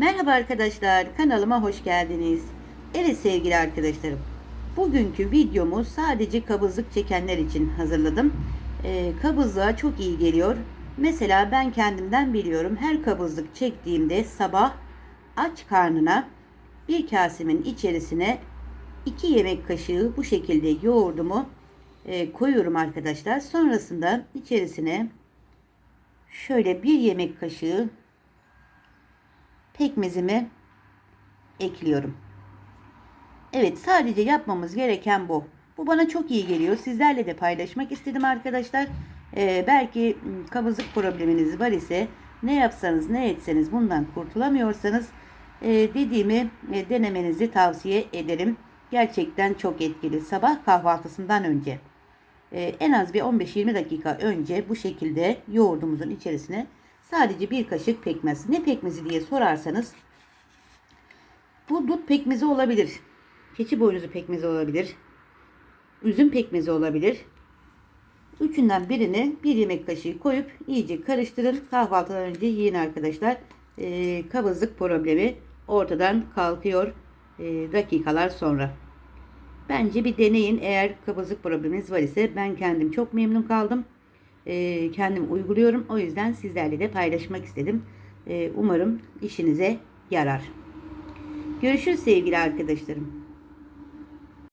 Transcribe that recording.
Merhaba arkadaşlar, kanalıma hoş geldiniz. Evet sevgili arkadaşlarım, bugünkü videomu sadece kabızlık çekenler için hazırladım. Ee, kabızlığa çok iyi geliyor. Mesela ben kendimden biliyorum, her kabızlık çektiğimde sabah aç karnına bir kasemin içerisine 2 yemek kaşığı bu şekilde yoğurdumu e, koyuyorum arkadaşlar. Sonrasında içerisine şöyle bir yemek kaşığı pekmezimi ekliyorum. Evet sadece yapmamız gereken bu. Bu bana çok iyi geliyor. Sizlerle de paylaşmak istedim arkadaşlar. Ee, belki m, kabızlık probleminiz var ise ne yapsanız ne etseniz bundan kurtulamıyorsanız e, dediğimi e, denemenizi tavsiye ederim. Gerçekten çok etkili. Sabah kahvaltısından önce e, en az bir 15-20 dakika önce bu şekilde yoğurdumuzun içerisine sadece bir kaşık pekmez. Ne pekmezi diye sorarsanız bu dut pekmezi olabilir. Keçi boynuzu pekmezi olabilir. Üzüm pekmezi olabilir. Üçünden birini bir yemek kaşığı koyup iyice karıştırın. Kahvaltıdan önce yiyin arkadaşlar. Ee, kabızlık problemi ortadan kalkıyor e, dakikalar sonra. Bence bir deneyin. Eğer kabızlık probleminiz var ise ben kendim çok memnun kaldım. Ee, kendim uyguluyorum. O yüzden sizlerle de paylaşmak istedim. Ee, umarım işinize yarar. Görüşürüz sevgili arkadaşlarım.